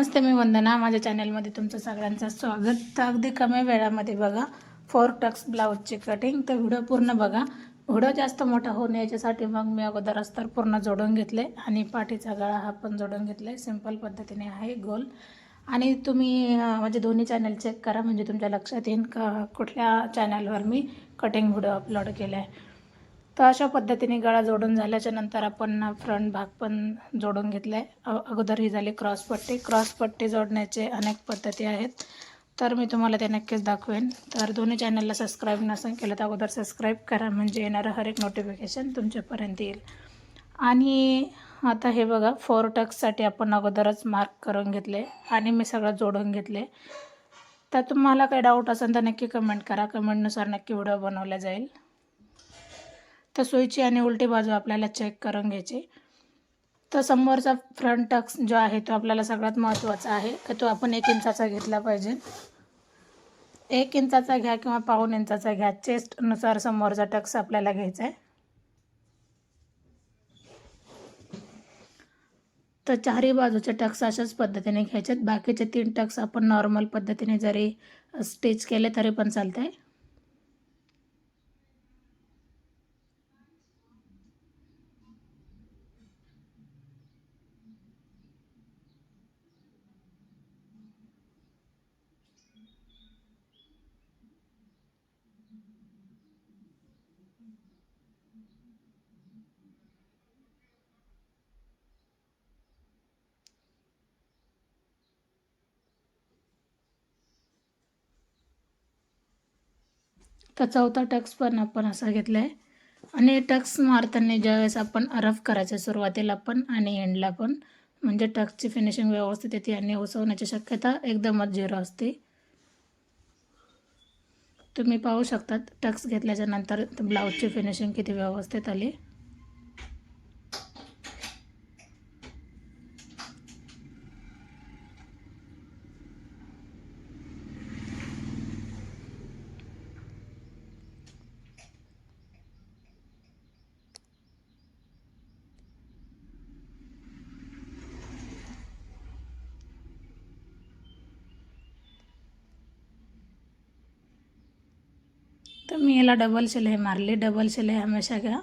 नमस्ते मी वंदना. माझ्या चॅनलमध्ये तुमचं सगळ्यांचं स्वागत. तर अगदी कमी वेळामध्ये बघा फोर टक्स ब्लाऊजची कटिंग तर व्हिडिओ पूर्ण बघा. व्हिडिओ जास्त मोठा होऊ नये याच्यासाठी मग मी अगोदर अस्तर पूर्ण जोडून घेतले आणि पाठीचा गळा हा पण जोडून घेतला. सिंपल पद्धतीने आहे गोल. आणि तुम्ही माझे म्हणजे दोन्ही चॅनल चेक करा. म्हणजे तुमच्या लक्षात येईल का कुठल्या चॅनलवर मी कटिंग व्हिडिओ अपलोड केला आहे तर अशा पद्धतीने गळा जोडून झाल्याच्यानंतर आपण फ्रंट भाग पण जोडून घेतला आहे अगोदर ही झाली क्रॉस पट्टी. क्रॉस पट्टी जोडण्याचे अनेक पद्धती आहेत. तर मी तुम्हाला ते नक्कीच दाखवेन. तर दोन्ही चॅनलला सबस्क्राईब नसेल केलं तर अगोदर सबस्क्राईब करा. म्हणजे येणारं हर एक नोटिफिकेशन तुमच्यापर्यंत येईल. आणि आता हे बघा फोर टक्ससाठी आपण अगोदरच मार्क करून घेतले आणि मी सगळं जोडून घेतले. तर तुम्हाला काही डाऊट असेल तर नक्की कमेंट करा. कमेंटनुसार नक्की व्हिडिओ बनवला जाईल. तर सोयीची आणि उलटी बाजू आपल्याला चेक करून घ्यायची. तर समोरचा फ्रंट टक्स जो आहे तो आपल्याला सगळ्यात महत्त्वाचा आहे का तो आपण एक इंचाचा घेतला पाहिजे. एक इंचाचा घ्या किंवा पाऊण इंचाचा घ्या चेस्टनुसार समोरचा टक्स आपल्याला घ्यायचा आहे. तर चारही बाजूचे टक्स अशाच पद्धतीने घ्यायचे आहेत. बाकीचे तीन टक्स आपण नॉर्मल पद्धतीने जरी स्टिच केले तरी पण चालतं आहे तर चौथा टक्स पण आपण असा घेतला आहे आणि टक्स मारताना ज्यावेळेस आपण रफ करायचं सुरुवातीला पण आणि एंडला पण म्हणजे टक्सची फिनिशिंग व्यवस्थित येते आणि उसवण्याची शक्यता एकदमच झिरो असते. तुम्ही पाहू शकतात टक्स घेतल्याच्या नंतर ब्लाऊजची फिनिशिंग किती व्यवस्थित आली. तर मी याला डबल शिलाई मारली डबल शिलाई हमेशा घ्या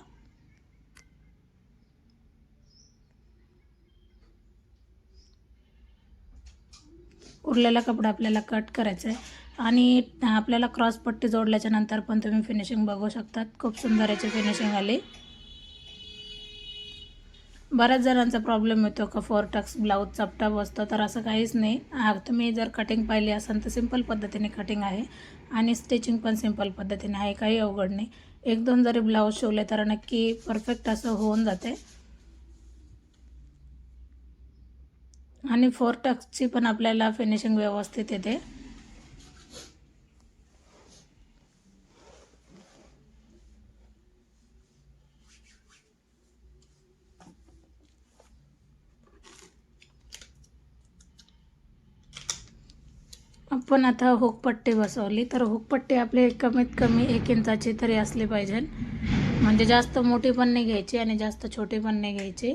उरलेला कपडा आपल्याला कट करायचा आहे आणि आपल्याला क्रॉस पट्टी जोडल्याच्या नंतर पण तुम्ही फिनिशिंग बघू शकतात. खूप सुंदर याची फिनिशिंग आली. बऱ्याच जणांचा प्रॉब्लेम येतो का? फोर टक्स ब्लाऊज चपटा बसतो तर असं काहीच नाही. हा तुम्ही जर कटिंग पाहिली असाल तर सिंपल पद्धतीने कटिंग आहे आणि स्टिचिंग पण सिंपल पद्धतीने आहे काही अवघड नाही. एक दोन जरी ब्लाऊज शिवले तर नक्की परफेक्ट असं होऊन जाते. आणि फोर टक्सची पण आपल्याला फिनिशिंग व्यवस्थित येते. आपण आता हुकपट्टी बसवली. तर हुकपट्टी आपले कमीत कमी एक इंचाची तरी असली पाहिजे म्हणजे जास्त मोठी पण नाही घ्यायची आणि जास्त छोटी पण नाही घ्यायची.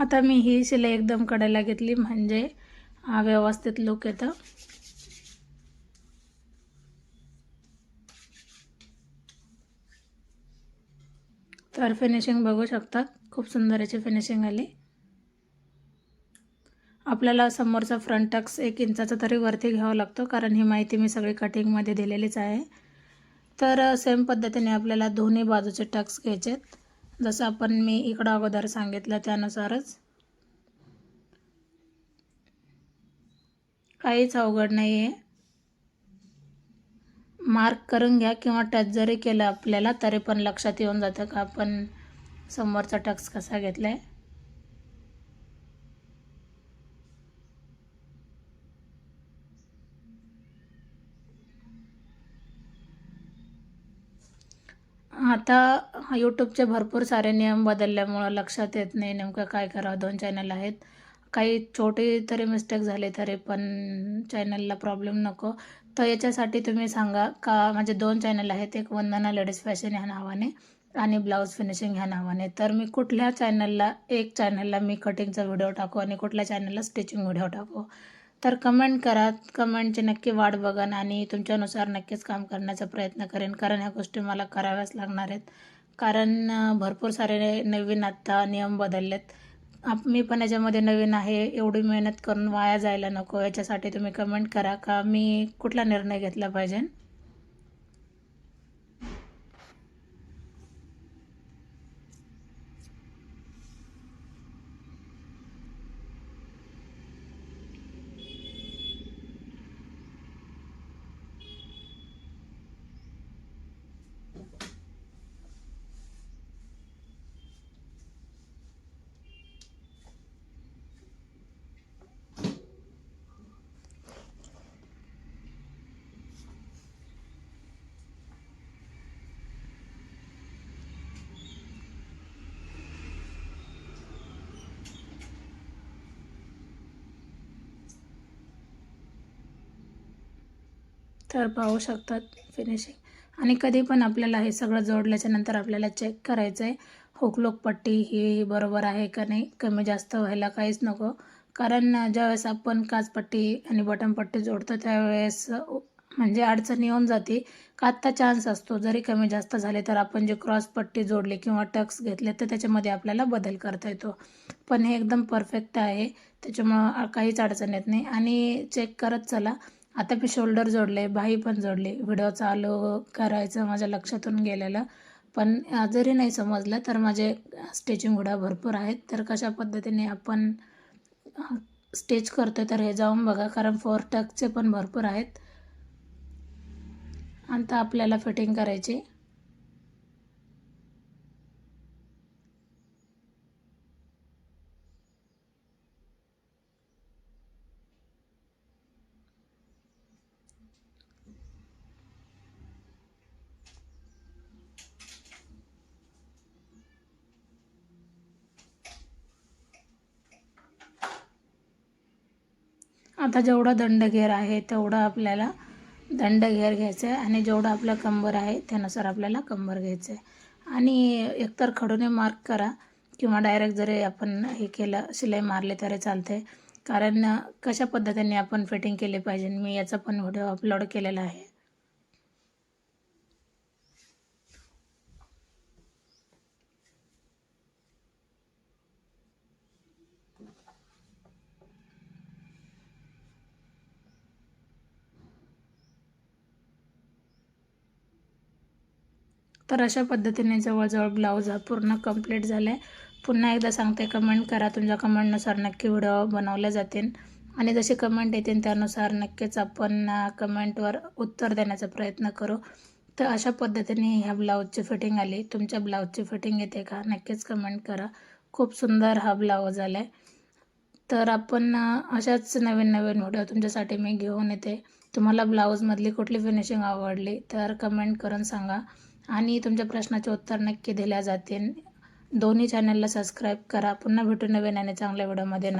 आता मी ही शिलाई एकदम कडायला घेतली म्हणजे हा व्यवस्थित लुक येतं. तर फिनिशिंग बघू शकतात खूप सुंदर याची फिनिशिंग आली. आपल्याला समोरचा फ्रंट टक्स एक इंचाचा तरी वरती घ्यावा लागतो कारण ही माहिती मी सगळी कटिंगमध्ये दिलेलीच आहे. तर सेम पद्धतीने आपल्याला दोन्ही बाजूचे टक्स घ्यायचे आहेत जसं आपण मी इकडं अगोदर सांगितलं त्यानुसारच. काहीच अवघड नाही आहे मार्क करून घ्या किंवा टच जरी केलं आपल्याला तरी पण लक्षात येऊन जातं का आपण समोरचा टक्स कसा घेतला आहे आता यूट्यूबचे भरपूर सारे नियम बदलल्यामुळं लक्षात येत नाही नेमकं काय करावं. दोन चॅनल आहेत. काही छोटे तरी मिस्टेक झाले तरी पण चॅनलला प्रॉब्लेम नको. तर याच्यासाठी तुम्ही सांगा का माझे दोन चॅनल आहेत. एक वंदना लेडीज फॅशन ह्या नावाने आणि ब्लाऊज फिनिशिंग ह्या नावाने. तर मी कुठल्या चॅनलला एक चॅनलला मी कटिंगचा व्हिडिओ टाकू आणि कुठल्या चॅनलला स्टिचिंग व्हिडिओ टाकू? तर कमेंट करा. कमेंटची नक्की वाट बघन आणि तुमच्यानुसार नक्कीच काम करण्याचा प्रयत्न करेन. कारण ह्या गोष्टी मला कराव्याच लागणार आहेत. कारण भरपूर सारे नवीन आत्ता नियम बदललेत. आप मी पण याच्यामध्ये नवीन आहे. एवढी मेहनत करून वाया जायला नको. याच्यासाठी तुम्ही कमेंट करा का मी कुठला निर्णय घेतला पाहिजे? तर पाहू शकतात फिनिशिंग आणि कधी पण आपल्याला हे सगळं जोडल्याच्या नंतर आपल्याला चेक करायचं आहे हुकलोक पट्टी ही बरोबर आहे का नाही कमी जास्त व्हायला काहीच नको. कारण ज्यावेळेस आपण काचपट्टी आणि बटन पट्टी जोडतो त्यावेळेस म्हणजे अडचण येऊन जाते. का आत्ता चान्स असतो जरी कमी जास्त झाले तर आपण जे क्रॉस पट्टी जोडले किंवा टक्स घेतले तर त्याच्यामध्ये आपल्याला बदल करता येतो. पण हे एकदम परफेक्ट आहे त्याच्यामुळं काहीच अडचण येत नाही. आणि चेक करत चला आता मी शोल्डर जोडले बाही पण जोडली. व्हिडिओ चालू करायचं माझ्या लक्षातून गेलेलं. पण जरी नाही समजलं तर माझे स्टिचिंग व्हिडिओ भरपूर आहेत. तर कशा पद्धतीने आपण स्टिच करतो तर हे जाऊन बघा. कारण फोर टकचे पण भरपूर आहेत. आता आपल्याला फिटिंग करायची. आता जेवढा दंडघेर आहे तेवढं आपल्याला दंडघेर घ्यायचं आहे आणि जेवढं आपलं कंबर आहे त्यानुसार आपल्याला कंबर घ्यायचं आहे आणि एकतर खडूने मार्क करा किंवा डायरेक्ट जरी आपण हे केलं शिलाई मारली तरी चालते कारण कशा पद्धतीने आपण फिटिंग केली पाहिजे मी याचा पण व्हिडिओ अपलोड केलेला आहे. तर अशा पद्धतीने जवळजवळ ब्लाऊज हा पूर्ण कंप्लीट झाला आहे पुन्हा एकदा सांगते कमेंट करा तुमच्या कमेंटनुसार नक्की व्हिडिओ बनवले जातील. आणि जसे कमेंट येतील त्यानुसार नक्कीच आपण कमेंटवर उत्तर देण्याचा प्रयत्न करू. तर अशा पद्धतीने ह्या ब्लाऊजची फिटिंग आली. तुमच्या ब्लाऊजची फिटिंग येते का? नक्कीच कमेंट करा. खूप सुंदर हा ब्लाऊज आला आहे तर आपण अशाच नवीन नवीन व्हिडिओ तुमच्यासाठी मी घेऊन येते. तुम्हाला ब्लाऊजमधली कुठली फिनिशिंग आवडली तर कमेंट करून सांगा. आणि तुमच्या प्रश्नाचे उत्तर नक्की दिल्या जातील. दोन्ही चॅनलला सबस्क्राईब करा. पुन्हा भेटू नवीन आणि चांगल्या व्हिडिओमध्ये न